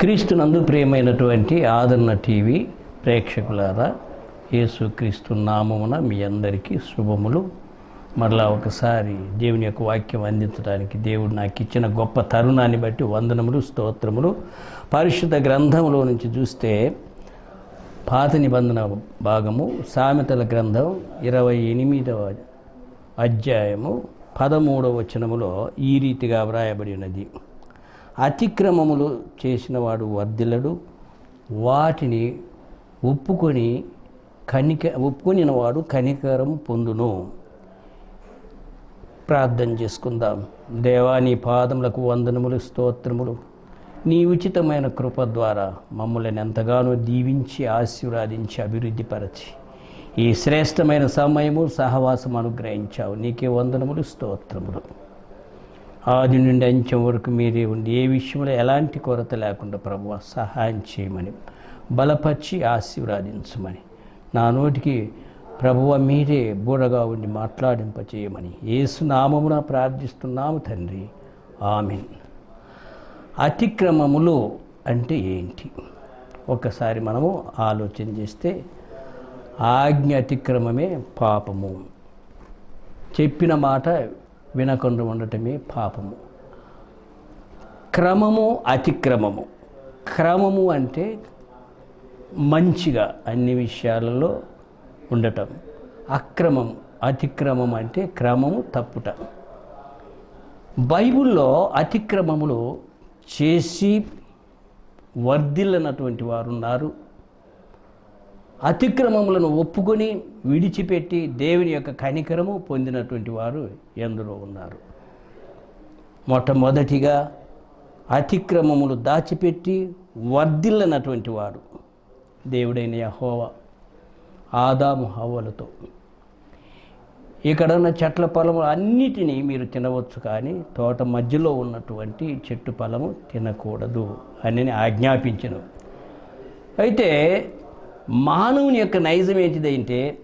క్రీస్తునందు ప్రియమైనటువంటి ఆదరణ టీవీ ప్రేక్షకులారా యేసుక్రీస్తు నామమున మీ అందరికీ శుభములు. మరలా ఒకసారి దేవుని యొక్క వాక్యం అందించడానికి దేవుడు నాకు ఇచ్చిన గొప్ప తరుణాన్ని బట్టి వందనములు స్తోత్రములు. పరిశుద్ధ గ్రంథంలో నుంచి చూస్తే పాత నిబంధన భాగము సామెతల గ్రంథం ఇరవై ఎనిమిదవ అధ్యాయము పదమూడవ వచనములో ఈ రీతిగా వ్రాయబడి ఉన్నది. అతిక్రమములు చేసినవాడు వర్ధిల్లడు. వాటిని ఒప్పుకొని కనిక ఒప్పుకొనినవాడు కనికరం పొందును. ప్రార్థన చేసుకుందాం. దేవా నీ పాదములకు వందనములు స్తోత్రములు. నీ ఉచితమైన కృప ద్వారా మమ్మల్ని ఎంతగానో దీవించి ఆశీర్వాదించి అభివృద్ధిపరచి ఈ శ్రేష్టమైన సమయము సహవాసం అనుగ్రహించావు. నీకే వందనములు స్తోత్రములు. ఆది నుండి అంచెం వరకు మీరే ఉండి ఏ విషయంలో ఎలాంటి కొరత లేకుండా ప్రభు సహాయం చేయమని బలపరిచి ఆశీర్వాదించమని నా నోటికి ప్రభువ మీరే బూడగా ఉండి మాట్లాడింప చేయమని ఏసునామమున ప్రార్థిస్తున్నాము తండ్రి. ఆమెన్. అతిక్రమములు అంటే ఏంటి? ఒకసారి మనము ఆలోచన చేస్తే ఆజ్ఞ అతిక్రమమే పాపము. చెప్పిన మాట వినకుండా ఉండటమే పాపము. క్రమము అతిక్రమము. క్రమము అంటే మంచిగా అన్ని విషయాలలో ఉండటం. అక్రమం అతిక్రమం అంటే క్రమము తప్పుట. బైబిల్లో అతిక్రమములు చేసి వర్ధిల్లనటువంటి వారు ఉన్నారు అతిక్రమములను ఒప్పుకొని విడిచిపెట్టి దేవుని యొక్క కనికరము పొందినటువంటి వారు ఎందరో ఉన్నారు. మొట్టమొదటిగా అతిక్రమములు దాచిపెట్టి వర్ధిల్లనటువంటి వారు దేవుడైన యహోవ ఆదాము హవ్వలతో. ఇక్కడ ఉన్న చెట్ల పొలము అన్నిటినీ మీరు తినవచ్చు కానీ తోట మధ్యలో ఉన్నటువంటి చెట్టు పొలము తినకూడదు అని ఆజ్ఞాపించను. అయితే మానవుని యొక్క నైజం ఏంటిదంటే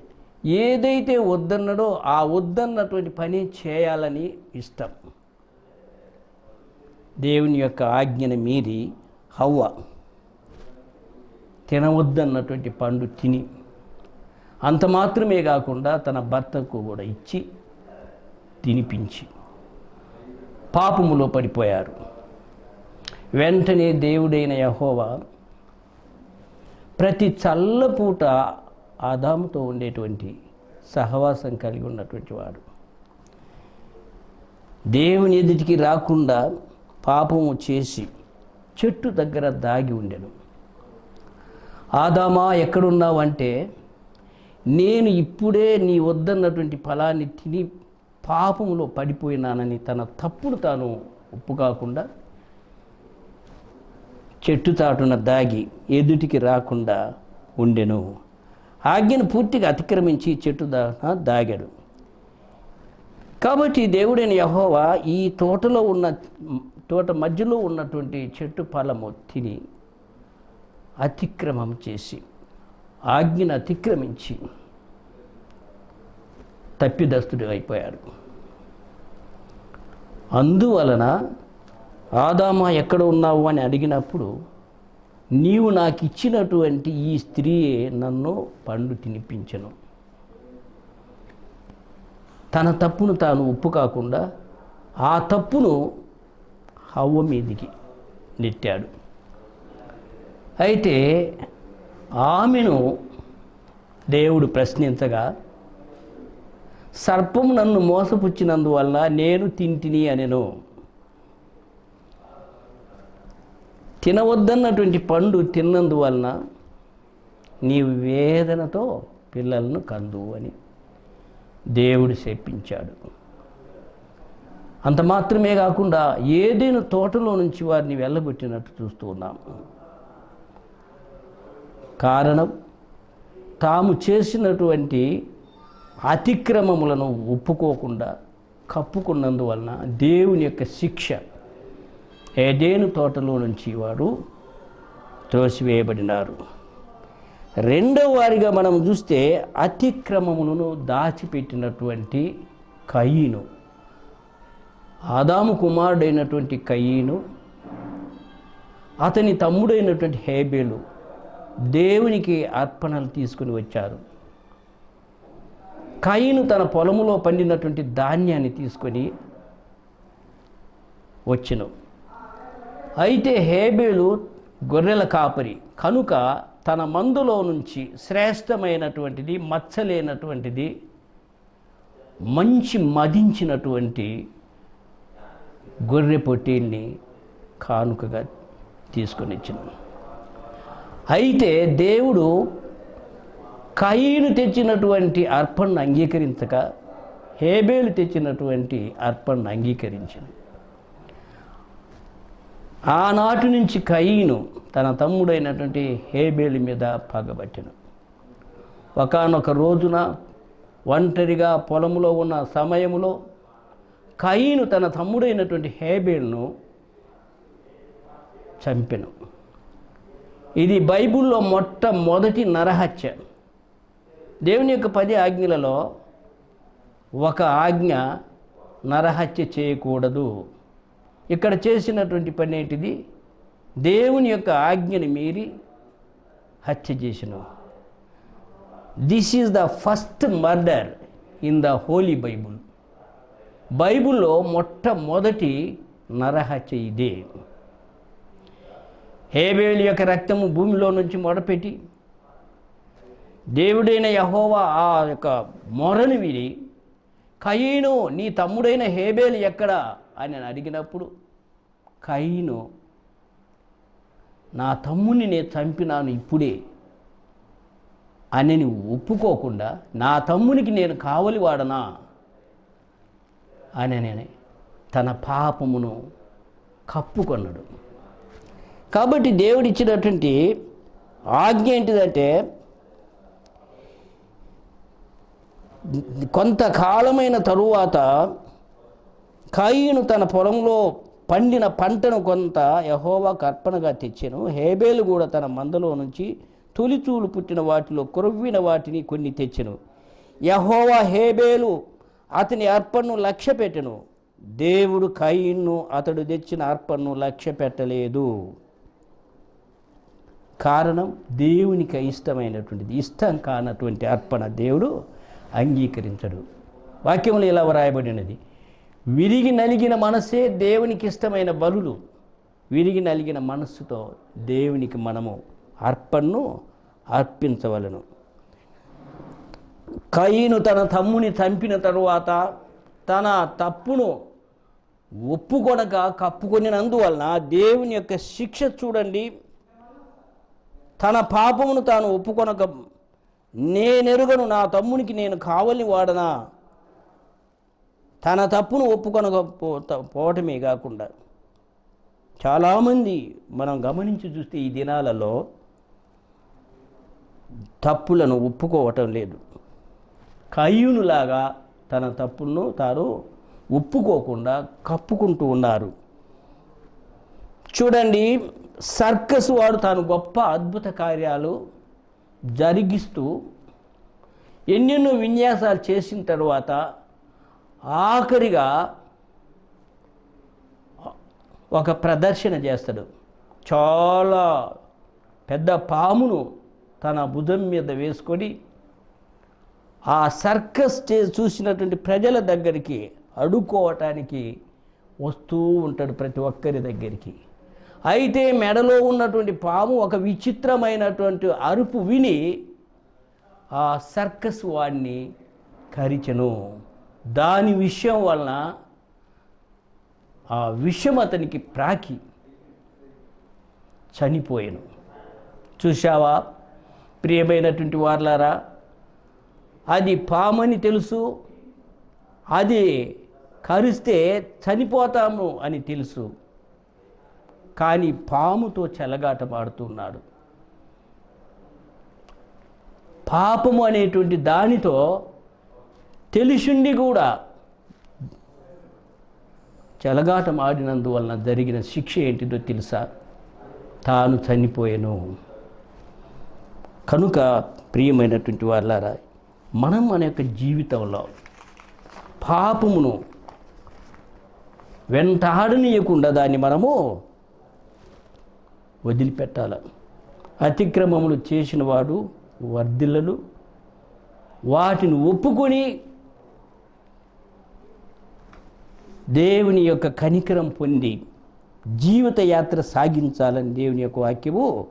ఏదైతే వద్దన్నడో ఆ వద్దన్నటువంటి పని చేయాలని ఇష్టం. దేవుని యొక్క ఆజ్ఞను మీరి హవ్వ తినవద్దన్నటువంటి పండు తిని అంత మాత్రమే కాకుండా తన భర్తకు కూడా ఇచ్చి తినిపించి పాపములో పడిపోయారు. వెంటనే దేవుడైన యహోవా ప్రతి చల్లపూట ఆదాముతో ఉండేటువంటి సహవాసం కలిగి ఉన్నటువంటి వాడు. దేవుని ఎదుటికి రాకుండా పాపము చేసి చెట్టు దగ్గర దాగి ఉండెను. ఆదామా ఎక్కడున్నావంటే నేను ఇప్పుడే నీ వద్దన్నటువంటి ఫలాన్ని తిని పాపములో పడిపోయినానని తన తప్పును తాను ఒప్పు కాకుండా చెట్టు తాటున దాగి ఎదుటికి రాకుండా ఉండెను. ఆజ్ఞను పూర్తిగా అతిక్రమించి చెట్టు దా దాగాడు. కాబట్టి దేవుడైన యహోవా ఈ తోటలో ఉన్న తోట మధ్యలో ఉన్నటువంటి చెట్టు ఫలము తిని అతిక్రమం చేసి ఆజ్ఞను అతిక్రమించి తప్పిదస్తుడు అయిపోయాడు. అందువలన ఆదామా ఎక్కడ ఉన్నావు అని అడిగినప్పుడు నీవు నాకు ఇచ్చినటువంటి ఈ స్త్రీయే నన్ను పండు తినిపించను. తన తప్పును తాను ఉప్పు కాకుండా ఆ తప్పును హవ్వ మీదికి నెట్టాడు. అయితే ఆమెను దేవుడు ప్రశ్నించగా సర్పం నన్ను మోసపుచ్చినందువల్ల నేను తింటిని అనెను. తినవద్దన్నటువంటి పండు తిన్నందువలన నీవు వేదనతో పిల్లలను కందు అని దేవుడు చెప్పించాడు. అంత మాత్రమే కాకుండా ఏదైనా తోటలో నుంచి వారిని వెళ్ళగొట్టినట్టు చూస్తూ ఉన్నాం. కారణం తాము చేసినటువంటి అతిక్రమములను ఒప్పుకోకుండా కప్పుకున్నందువలన దేవుని యొక్క శిక్ష ఏదేను తోటలో నుంచి వారు త్రోసివేయబడినారు. రెండవ వారిగా మనం చూస్తే అతిక్రమములను దాచిపెట్టినటువంటి కయ్యను ఆదాము కుమారుడైనటువంటి కయ్యను అతని తమ్ముడైనటువంటి హేబేలు దేవునికి అర్పణలు తీసుకుని వచ్చారు. కయ్యను తన పొలములో పండినటువంటి ధాన్యాన్ని తీసుకొని వచ్చినాం. అయితే హేబేలు గొర్రెల కాపరి. కనుక తన మందులో నుంచి శ్రేష్టమైనటువంటిది మచ్చలేనటువంటిది మంచి మదించినటువంటి గొర్రె పొట్టిల్ని కానుకగా తీసుకొని అయితే దేవుడు కయీను తెచ్చినటువంటి అర్పణను అంగీకరించక హేబేలు తెచ్చినటువంటి అర్పణను అంగీకరించింది. ఆనాటి నుంచి కయ్యను తన తమ్ముడైనటువంటి హేబేలి మీద పగబట్టెను. ఒకనొక రోజున ఒంటరిగా పొలంలో ఉన్న సమయంలో కయ్యను తన తమ్ముడైనటువంటి హేబేల్ను చంపెను. ఇది బైబిల్లో మొట్టమొదటి నరహత్య. దేవుని యొక్క పది ఆజ్ఞలలో ఒక ఆజ్ఞ నరహత్య చేయకూడదు. ఇక్కడ చేసినటువంటి పని ఏంటిది? దేవుని యొక్క ఆజ్ఞని మీరి హత్య చేసిన. This is the first murder in the holy bible బైబిల్లో మొట్టమొదటి నరహత్య ఇదే. హేబేలు యొక్క రక్తము భూమిలో నుంచి మొడపెట్టి దేవుడైన యహోవా ఆ యొక్క మొరను విని కయీను నీ తమ్ముడైన హేబేలు ఎక్కడ? అని నేను అడిగినప్పుడు కయీను నా తమ్ముని నేను చంపినాను ఇప్పుడే అని ఒప్పుకోకుండా నా తమ్మునికి నేను కావలి వాడనా? అని నేను తన పాపమును కప్పుకొన్నాడు. కాబట్టి దేవుడిచ్చినటువంటి ఆజ్ఞ ఏంటిదంటే కొంతకాలమైన తరువాత కాయిను తన పొలంలో పండిన పంటను కొంత యహోవా కర్పణగా తెచ్చాను. హేబేలు కూడా తన మందలో నుంచి తొలిచూలు పుట్టిన వాటిలో కొరవ్విన వాటిని కొన్ని తెచ్చెను. యహోవా హేబేలు అతని అర్పణను లక్ష్య పెట్టెను. దేవుడు కయ్యను అతడు తెచ్చిన అర్పణను లక్ష్య పెట్టలేదు. కారణం దేవునికి ఇష్టమైనటువంటిది ఇష్టం కానటువంటి అర్పణ దేవుడు అంగీకరించడు. వాక్యములు ఇలా వ్రాయబడినది విరిగి నలిగిన మనసే దేవునికి ఇష్టమైన బలులు. విరిగి నలిగిన మనస్సుతో దేవునికి మనము అర్పణను అర్పించవలను. కయ్యను తన తమ్ముని చంపిన తరువాత తన తప్పును ఒప్పుకొనక కప్పుకొనినందువలన దేవుని యొక్క శిక్ష చూడండి. తన పాపమును తాను ఒప్పుకొనక నేనెరుగను నా తమ్మునికి నేను కావలి వాడనా? తన తప్పును ఒప్పుకొనక పోవటమే కాకుండా. చాలామంది మనం గమనించి చూస్తే ఈ దినాలలో తప్పులను ఒప్పుకోవటం లేదు. కయ్యూనులాగా తన తప్పులను తాను ఒప్పుకోకుండా కప్పుకుంటూ ఉన్నారు. చూడండి సర్కస్ వాడు తాను గొప్ప అద్భుత కార్యాలు జరిగిస్తూ ఎన్నెన్నో విన్యాసాలు చేసిన తర్వాత ఆఖరిగా ఒక ప్రదర్శన చేస్తాడు. చాలా పెద్ద పామును తన భుజం మీద వేసుకొని ఆ సర్కస్ చే చూసినటువంటి ప్రజల దగ్గరికి అడుక్కోవటానికి వస్తూ ఉంటాడు ప్రతి ఒక్కరి దగ్గరికి. అయితే మెడలో ఉన్నటువంటి పాము ఒక విచిత్రమైనటువంటి అరుపు విని ఆ సర్కస్ వాడిని కరిచను. దాని విషయం వలన ఆ విషయం అతనికి ప్రాకి చనిపోయాను. చూశావా? ప్రియమైనటువంటి వార్లారా అది పామని తెలుసు అది కరిస్తే చనిపోతాము అని తెలుసు. కానీ పాముతో చెలగాటమాడుతున్నాడు పాపము అనేటువంటి దానితో తెలిసిండి కూడా. చెలగాటం ఆడినందువలన జరిగిన శిక్ష ఏంటిదో తెలుసా? తాను చనిపోయాను. కనుక ప్రియమైనటువంటి వాళ్ళారా మనం మన యొక్క జీవితంలో పాపమును వెంటాడనీయకుండా దాన్ని మనము వదిలిపెట్టాల. అతిక్రమములు చేసిన వాడు వర్ధిల్లలు. వాటిని ఒప్పుకొని దేవుని యొక్క కనికరం పొంది జీవిత యాత్ర సాగించాలని దేవుని యొక్క వాక్యము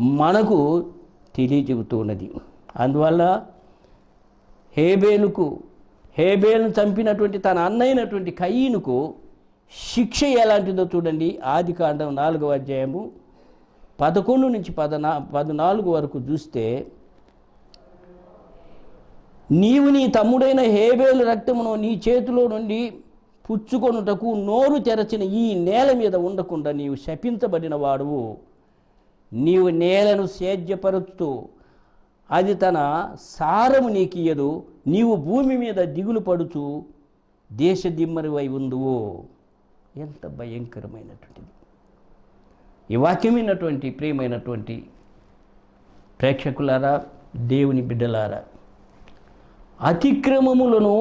మనకు తెలియజెబుతున్నది. అందువల్ల హేబేలుకు హేబేలును చంపినటువంటి తన అన్నైనటువంటి కయ్యనుకు శిక్ష ఎలాంటిదో చూడండి. ఆది కాండం నాలుగవ అధ్యాయము పదకొండు నుంచి పదనా పద్నాలుగు వరకు చూస్తే నీవు నీ తమ్ముడైన హేబేలు రక్తమును నీ చేతిలో నుండి పుచ్చుకొనుటకు నోరు తెరచిన ఈ నేల మీద ఉండకుండా నీవు శపించబడిన వాడువు నీవు నేలను సేద్యపరుస్తూ అది తన సారము నీకియదు నీవు భూమి మీద దిగులు పడుచు దేశదిమ్మరివై ఉందువు ఎంత భయంకరమైనటువంటిది. ఈ వాక్యమైనటువంటి ప్రియమైనటువంటి ప్రేక్షకులారా దేవుని బిడ్డలారా అతిక్రమములను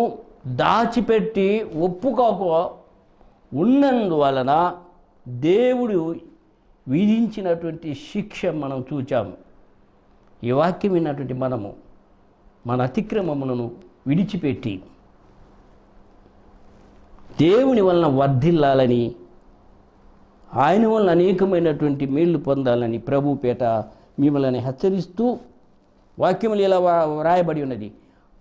దాచిపెట్టి ఒప్పుకోక ఉన్నందువలన దేవుడు విధించినటువంటి శిక్ష మనం చూచాము ఈ వాక్యం విన్నటువంటి మనము మన అతిక్రమములను విడిచిపెట్టి దేవుని వలన వర్ధిల్లాలని ఆయన వల్ల అనేకమైనటువంటి మేళ్ళు పొందాలని ప్రభు పేట మిమ్మల్ని హెచ్చరిస్తూ వాక్యములు ఇలా వ్రాయబడి ఉన్నది.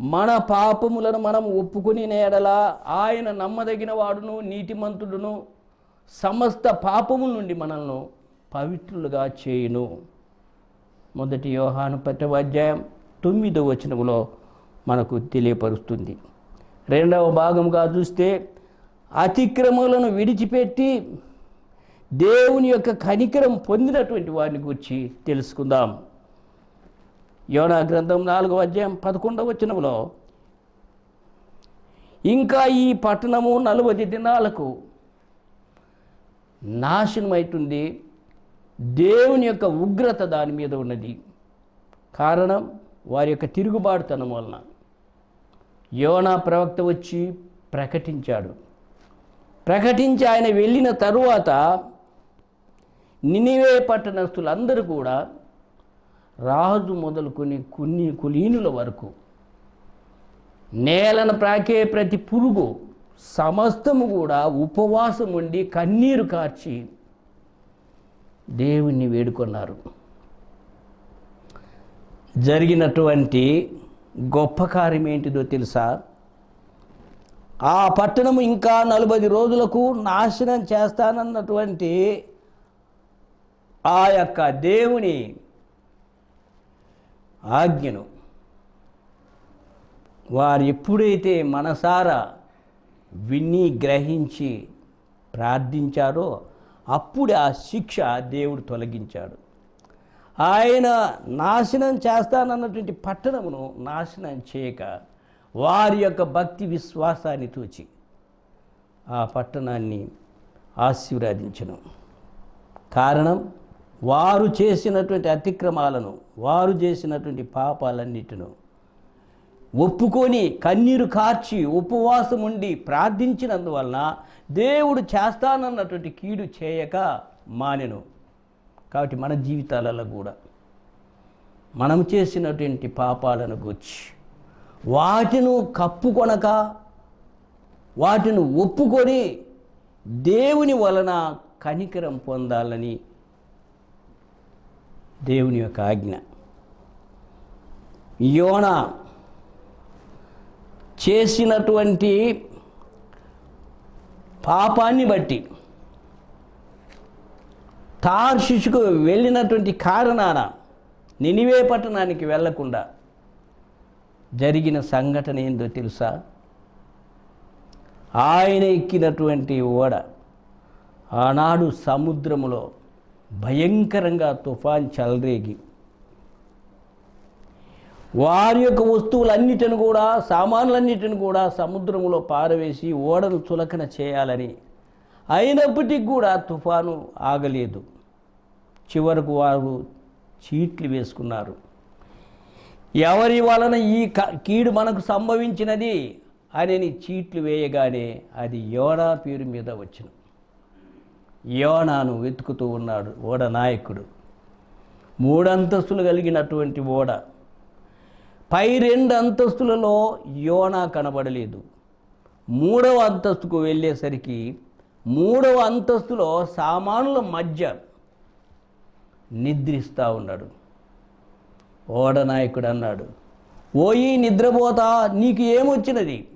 మన పాపములను మనం ఒప్పుకొని నేడలా ఆయన నమ్మదగిన వాడును నీతిమంతుడును సమస్త పాపముల నుండి మనల్ని పవిత్రులుగా చేయును. మొదటి యోహాను పట్టవ అధ్యాయం తొమ్మిదవ వచనములో మనకు తెలియపరుస్తుంది. రెండవ భాగంగా చూస్తే అతిక్రమలను విడిచిపెట్టి దేవుని యొక్క కనికరం పొందినటువంటి వారిని గురించి తెలుసుకుందాం. యోనా గ్రంథం నాలుగో అధ్యాయం పదకొండవ వచనంలో ఇంకా ఈ పట్టణము నలభై దినాలకు నాశనమవుతుంది దేవుని యొక్క ఉగ్రత దాని మీద ఉన్నది. కారణం వారి యొక్క తిరుగుబాటుతనం వలన. యోనా ప్రవక్త వచ్చి ప్రకటించాడు. ప్రకటించి ఆయన వెళ్ళిన తరువాత నినివే పట్టణస్తులందరూ కూడా రాజు మొదలుకొని కొన్ని కులీనుల వరకు నేలను ప్రాకే ప్రతి పురుగు సమస్తము కూడా ఉపవాసం ఉండి కన్నీరు కార్చి దేవుణ్ణి వేడుకొన్నారు. జరిగినటువంటి గొప్ప కార్యం ఏంటిదో తెలుసా? ఆ పట్టణము ఇంకా నలభై రోజులకు నాశనం చేస్తానన్నటువంటి ఆ యొక్క దేవుని ఆజ్ఞను వారు ఎప్పుడైతే మనసారా విని గ్రహించి ప్రార్థించారో అప్పుడు ఆ శిక్ష దేవుడు తొలగించాడు. ఆయన నాశనం చేస్తానన్నటువంటి పట్టణమును నాశనం చేయక వారి యొక్క భక్తి విశ్వాసాన్ని తూచి ఆ పట్టణాన్ని ఆశీర్వదించను. కారణం వారు చేసినటువంటి అతిక్రమాలను వారు చేసినటువంటి పాపాలన్నిటిను ఒప్పుకొని కన్నీరు కార్చి ఉపవాసం ఉండి ప్రార్థించినందువలన దేవుడు చేస్తానన్నటువంటి కీడు చేయక మానెను. కాబట్టి మన జీవితాలలో కూడా మనం చేసినటువంటి పాపాలను గుర్చి వాటిను కప్పుకొనక వాటిని ఒప్పుకొని దేవుని వలన కనికరం పొందాలని దేవుని యొక్క ఆజ్ఞ. యోన చేసినటువంటి పాపాన్ని బట్టి తార్షిషుకు వెళ్ళినటువంటి కారణాన నినివే పట్టణానికి వెళ్ళకుండా జరిగిన సంఘటన ఏందో తెలుసా? ఆయన ఎక్కినటువంటి ఓడ ఆనాడు సముద్రములో భయంకరంగా తుఫాన్ చలరేగి. వారి యొక్క వస్తువులన్నిటిని కూడా సామాన్లన్నిటిని కూడా సముద్రంలో పారవేసి ఓడను చులకన చేయాలని. అయినప్పటికీ కూడా తుఫాను ఆగలేదు. చివరకు వారు చీట్లు వేసుకున్నారు. ఎవరి వలన ఈ కీడు మనకు సంభవించినది? అని చీట్లు వేయగానే అది యోనా పేరు మీద వచ్చిన యోనాను వెతుకుతూ ఉన్నాడు ఓడ నాయకుడు. మూడంతస్తులు కలిగినటువంటి ఓడ. పై రెండు అంతస్తులలో యోనా కనబడలేదు. మూడవ అంతస్తుకు వెళ్ళేసరికి మూడవ అంతస్తులో సామానుల మధ్య నిద్రిస్తూ ఉన్నాడు. ఓడ నాయకుడు అన్నాడు ఓయి నిద్రపోతా నీకు ఏమొచ్చినది?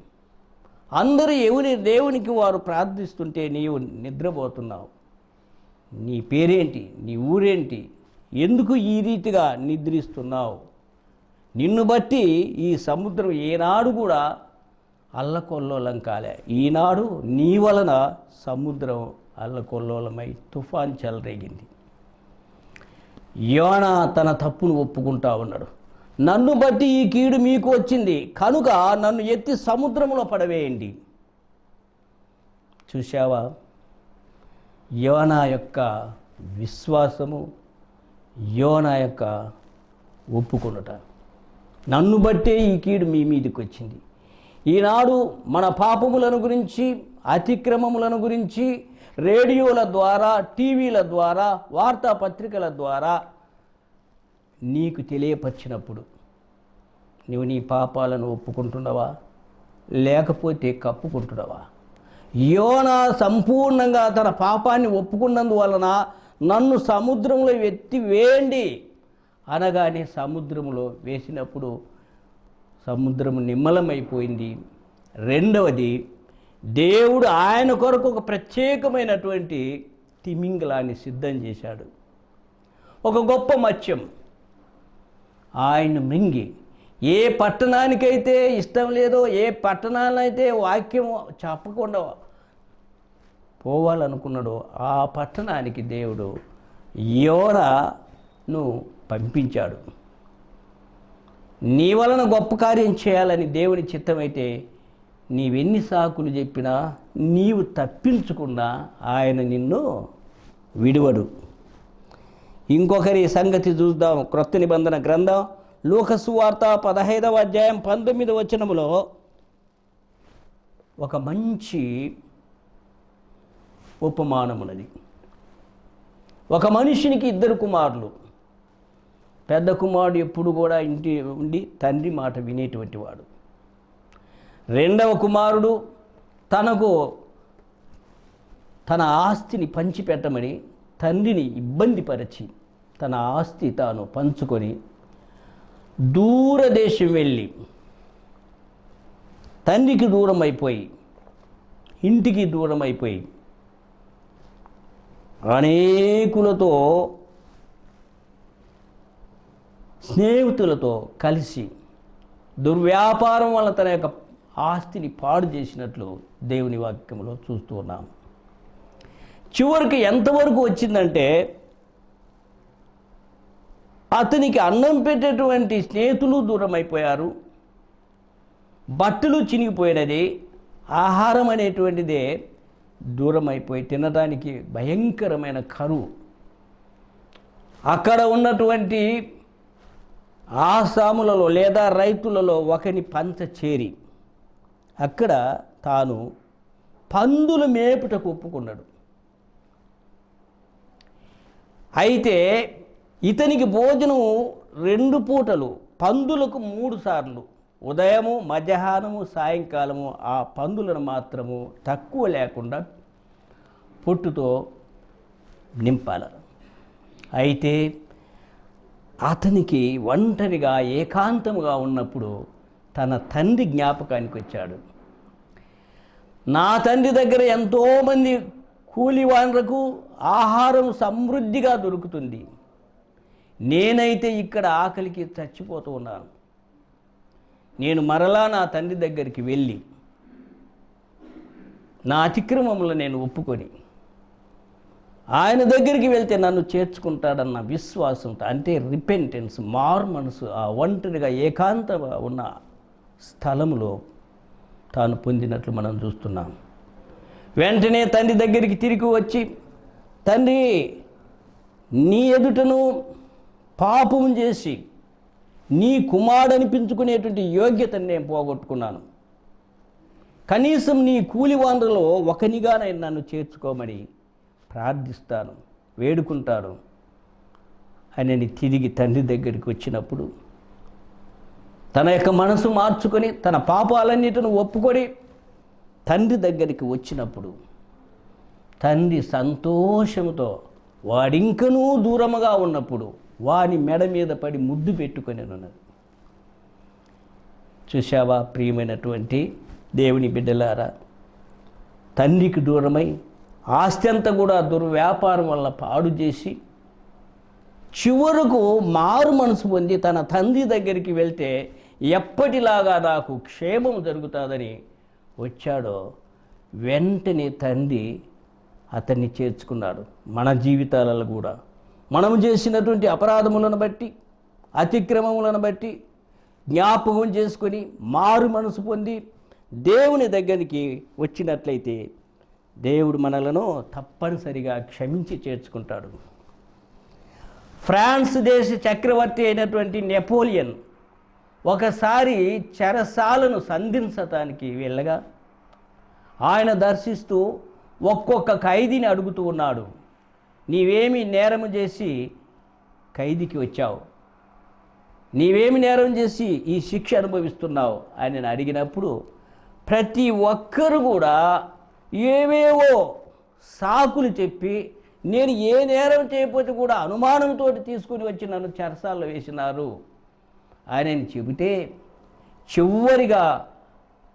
అందరూ ఎవరి దేవునికి వారు ప్రార్థిస్తుంటే నీవు నిద్రపోతున్నావు. నీ పేరేంటి? నీ ఊరేంటి? ఎందుకు ఈ రీతిగా నిద్రిస్తున్నావు? నిన్ను బట్టి ఈ సముద్రం ఏనాడు కూడా అల్లకొల్లోలం కాలే. ఈనాడు నీ వలన సముద్రం అల్లకొల్లోలమై తుఫాన్ చెలరేగింది. యోనా తన తప్పును ఒప్పుకుంటా ఉన్నాడు. నన్ను బట్టి ఈ కీడు మీకు వచ్చింది. కనుక నన్ను ఎత్తి సముద్రంలో పడవేయండి. చూశావా? యోనా యొక్క విశ్వాసము యోనా యొక్క ఒప్పుకొనుట. నన్ను బట్టే ఈ కీడు మీ మీదకి వచ్చింది. ఈనాడు మన పాపములను గురించి అతిక్రమములను గురించి రేడియోల ద్వారా టీవీల ద్వారా వార్తాపత్రికల ద్వారా నీకు తెలియపరిచినప్పుడు నువ్వు నీ పాపాలను ఒప్పుకుంటున్నావా? లేకపోతే కప్పుకుంటున్నావా? యోన సంపూర్ణంగా తన పాపాన్ని ఒప్పుకున్నందువలన నన్ను సముద్రంలో ఎత్తి వేయండి అనగానే సముద్రంలో వేసినప్పుడు సముద్రం నిమ్మలమైపోయింది. రెండవది దేవుడు ఆయన కొరకు ఒక ప్రత్యేకమైనటువంటి తిమింగలాన్ని సిద్ధం చేశాడు. ఒక గొప్ప మత్స్యం. ఆయన మింగి ఏ పట్టణానికైతే ఇష్టం లేదో ఏ పట్టణాలైతే వాక్యం చెప్పకుండా పోవాలనుకున్నాడో ఆ పట్టణానికి దేవుడు యోనను పంపించాడు. నీ వలన గొప్ప కార్యం చేయాలని దేవుని చిత్తమైతే నీవెన్ని సాకులు చెప్పినా నీవు తప్పించకుండా ఆయన నిన్ను విడువడు. ఇంకొకరి సంగతి చూద్దాం. క్రొత్త నిబంధన గ్రంథం లోకసువార్త పదహైదవ అధ్యాయం పంతొమ్మిది వచనములో ఒక మంచి ఉపమానమున్నది ఒక మనిషినికి ఇద్దరు కుమారులు. పెద్ద కుమారుడు ఎప్పుడు కూడా ఇంటి ఉండి తండ్రి మాట వినేటువంటి వాడు. రెండవ కుమారుడు తనకు తన ఆస్తిని పంచిపెట్టమని తండ్రిని ఇబ్బంది పరిచి తన ఆస్తి తాను పంచుకొని దూరదేశం వెళ్ళి తండ్రికి దూరం అయిపోయి ఇంటికి దూరం అయిపోయి అనేకులతో స్నేహితులతో కలిసి దుర్వ్యాపారం వల్ల తన యొక్క ఆస్తిని పాడు చేసినట్లు దేవుని వాక్యంలో చూస్తూ ఉన్నాం. చివరికి ఎంతవరకు వచ్చిందంటే అతనికి అన్నం పెట్టేటువంటి స్నేహితులు దూరం అయిపోయారు బట్టలు చినిగిపోయినది ఆహారం అనేటువంటిదే దూరం అయిపోయి తినడానికి భయంకరమైన కరువు. అక్కడ ఉన్నటువంటి ఆసాములలో లేదా రైతులలో ఒకని పంచ చేరి అక్కడ తాను పందులు మేపుటకు ఒప్పుకున్నాడు. అయితే ఇతనికి భోజనం రెండు పూటలు పందులకు మూడు సార్లు. ఉదయము మధ్యాహ్నము సాయంకాలము ఆ పందులను మాత్రము తక్కువ లేకుండా పొట్టుతో నింపాల. అయితే అతనికి ఒంటరిగా ఏకాంతముగా ఉన్నప్పుడు తన తండ్రి జ్ఞాపకానికి వచ్చాడు. నా తండ్రి దగ్గర ఎంతోమంది కూలివాన్లకు ఆహారం సమృద్ధిగా దొరుకుతుంది. నేనైతే ఇక్కడ ఆకలికి చచ్చిపోతూ ఉన్నాను. నేను మరలా నా తండ్రి దగ్గరికి వెళ్ళి నా అతిక్రమములు నేను ఒప్పుకొని ఆయన దగ్గరికి వెళ్తే నన్ను చేర్చుకుంటాడన్న విశ్వాసం అంటే రిపెంటెన్స్ మారు మనసు ఆ ఒంటరిగా ఏకాంత ఉన్న స్థలంలో తాను పొందినట్లు మనం చూస్తున్నాం. వెంటనే తండ్రి దగ్గరికి తిరిగి వచ్చి తండ్రి నీ ఎదుటను పాపం చేసి నీ కుమారుడనిపించుకునేటువంటి యోగ్యతను నేను పోగొట్టుకున్నాను. కనీసం నీ కూలి వానరులో ఒకనిగానైనా నన్ను చేర్చుకోమని ప్రార్థిస్తాను వేడుకుంటాను. అని తిరిగి తండ్రి దగ్గరికి వచ్చినప్పుడు తన యొక్క మనసు మార్చుకొని తన పాపాలన్నిటిని ఒప్పుకొని తండ్రి దగ్గరికి వచ్చినప్పుడు తండ్రి సంతోషంతో వాడింకనూ దూరముగా ఉన్నప్పుడు వాని మెడ మీద పడి ముద్దు పెట్టుకొని ఉన్నది. చూశావా ప్రియమైనటువంటి దేవుని బిడ్డలారా? తండ్రికి దూరమై ఆస్తి అంతా కూడా దుర్వ్యాపారం వల్ల పాడు చేసి చివరకు మారు మనసు పొంది తన తండ్రి దగ్గరికి వెళ్తే ఎప్పటిలాగా నాకు క్షేమం జరుగుతుందని వచ్చాడో వెంటనే తండ్రి అతన్ని చేర్చుకున్నాడు. మన జీవితాలలో కూడా. మనం చేసినటువంటి అపరాధములను బట్టి అతిక్రమములను బట్టి జ్ఞాపకం చేసుకొని మారు మనసు పొంది దేవుని దగ్గరికి వచ్చినట్లయితే దేవుడు మనలను తప్పనిసరిగా క్షమించి చేర్చుకుంటాడు. ఫ్రాన్స్ దేశ చక్రవర్తి అయినటువంటి నెపోలియన్ ఒకసారి చెరసాలను సంధించటానికి వెళ్ళగా ఆయన దర్శిస్తూ ఒక్కొక్క ఖైదీని అడుగుతూ ఉన్నాడు. నీవేమి నేరము చేసి ఖైదీకి వచ్చావు? నీవేమి నేరం చేసి ఈ శిక్ష అనుభవిస్తున్నావు? అని నేను అడిగినప్పుడు ప్రతి ఒక్కరు కూడా ఏవేవో సాకులు చెప్పి నేను ఏ నేరం చేయకపోతే కూడా అనుమానంతో తీసుకుని వచ్చి నన్ను చెరసాల్లో వేసినారు? అని చెబితే చివరిగా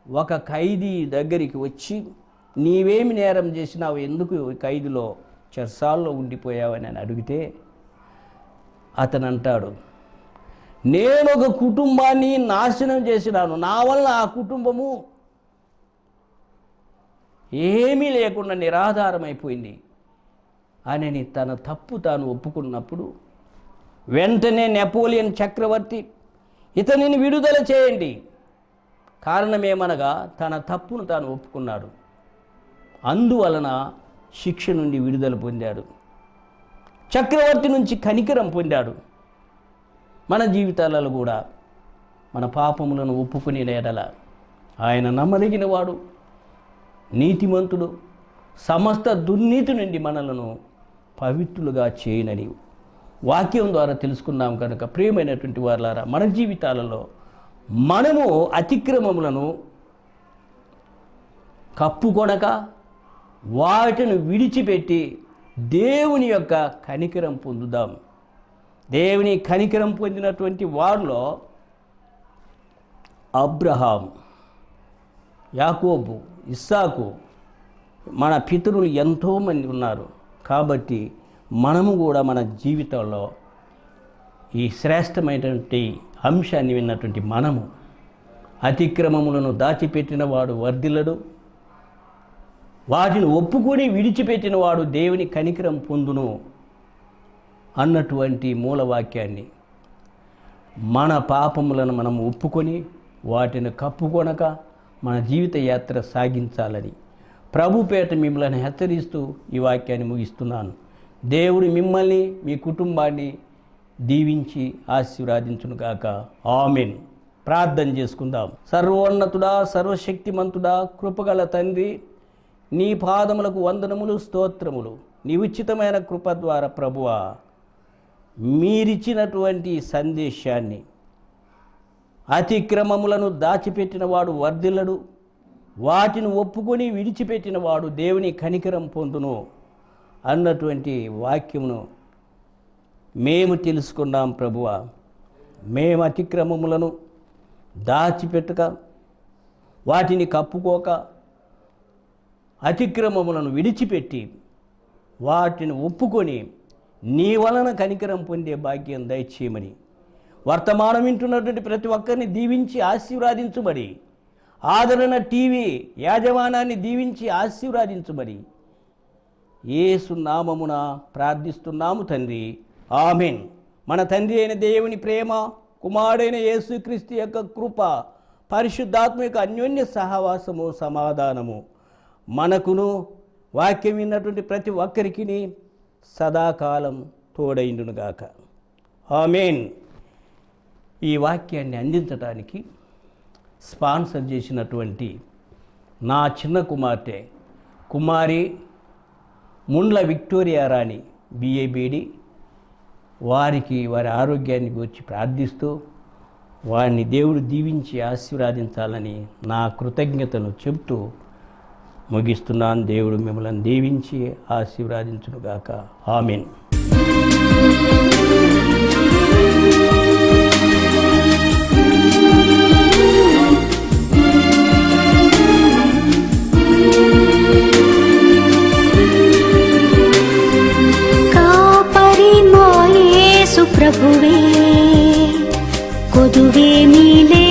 ఒక ఖైదీ దగ్గరికి వచ్చి నీవేమి నేరం చేసినావు? ఎందుకు ఖైదీలో? చెరసాల్లో ఉండిపోయావని అని అడిగితే అతను అంటాడు నేను ఒక కుటుంబాన్ని నాశనం చేసినాను. నా వల్ల ఆ కుటుంబము ఏమీ లేకుండా నిరాధారమైపోయింది. అని తన తప్పు తాను ఒప్పుకున్నప్పుడు వెంటనే నెపోలియన్ చక్రవర్తి ఇతనిని విడుదల చేయండి. కారణమేమనగా తన తప్పును తాను ఒప్పుకున్నాడు. అందువలన శిక్ష నుండి విడుదల పొందాడు. చక్రవర్తి నుంచి కనికరం పొందాడు. మన జీవితాలలో కూడా మన పాపములను ఒప్పుకునే ఎడల ఆయన నమ్మదగిన వాడు నీతిమంతుడు సమస్త దుర్నీతి నుండి మనలను పవిత్రులుగా చేయనని వాక్యం ద్వారా తెలుసుకున్నాం కనుక ప్రియమైనటువంటి వారులారా మన జీవితాలలో మనము అతిక్రమములను కప్పుకొనక వాటిని విడిచిపెట్టి దేవుని యొక్క కనికరం పొందుదాం. దేవుని కనికరం పొందినటువంటి వారిలో అబ్రహాం యాకోబు ఇస్సాకు మన పితరులు ఎంతోమంది ఉన్నారు. కాబట్టి మనము కూడా మన జీవితంలో ఈ శ్రేష్టమైనటువంటి అంశాన్ని విన్నటువంటి మనము అతిక్రమములను దాచిపెట్టిన వాడు వర్ధిల్లడు. వాటిని ఒప్పుకొని విడిచిపెట్టిన వాడు దేవుని కనికరం పొందును అన్నటువంటి మూలవాక్యాన్ని. మన పాపములను మనం ఒప్పుకొని వాటిని కప్పుకొనక మన జీవిత యాత్ర సాగించాలని. ప్రభుపేట మిమ్మల్ని హెచ్చరిస్తూ ఈ వాక్యాన్ని ముగిస్తున్నాను. దేవుడు మిమ్మల్ని మీ కుటుంబాన్ని దీవించి ఆశీర్వాదించునుగాక ఆమెన్. ప్రార్థన చేసుకుందాం. సర్వోన్నతుడా సర్వశక్తిమంతుడా కృపగల తండ్రి నీ పాదములకు వందనములు స్తోత్రములు. నీ ఉచితమైన కృప ద్వారా ప్రభువ మీరిచ్చినటువంటి సందేశాన్ని అతిక్రమములను దాచిపెట్టిన వాడు వర్ధిల్లడు. వాటిని ఒప్పుకొని విడిచిపెట్టిన వాడు దేవుని కనికరం పొందును అన్నటువంటి వాక్యమును మేము తెలుసుకున్నాం ప్రభువ. మేము అతిక్రమములను దాచిపెట్టక వాటిని కప్పుకోక అతిక్రమములను విడిచిపెట్టి వాటిని ఒప్పుకొని నీ వలన కనికరం పొందే భాగ్యం దయచేయమని. వర్తమానం వింటున్నటువంటి ప్రతి ఒక్కరిని దీవించి ఆశీర్వాదించుబడి ఆదరణ టీవీ యాజమానాన్ని దీవించి ఆశీర్వాదించు మరి యేసు నామమున ప్రార్థిస్తున్నాము తండ్రి. ఆమెన్. మన తండ్రి అయిన దేవుని ప్రేమ కుమారుడైన యేసుక్రీస్తు యొక్క కృప పరిశుద్ధాత్మ యొక్క అన్యోన్య సహవాసము సమాధానము. మనకును వాక్యం విన్నటువంటి ప్రతి ఒక్కరికి సదాకాలం తోడైండునుగాక ఆమెన్. ఈ వాక్యాన్ని అందించడానికి స్పాన్సర్ చేసినటువంటి నా చిన్న కుమార్తె కుమారి ముండ్ల విక్టోరియా రాణి బిఏబిడి వారికి వారి ఆరోగ్యాన్ని గురించి ప్రార్థిస్తూ వారిని దేవుడు దీవించి ఆశీర్వాదించాలని నా కృతజ్ఞతను చెబుతూ ముగిస్తున్నాను. దేవుడు మిమ్మల్ని దీవించి ఆశీర్వాదించునుగాక. ఆమెన్. ప్రభువే కొదువే మీలే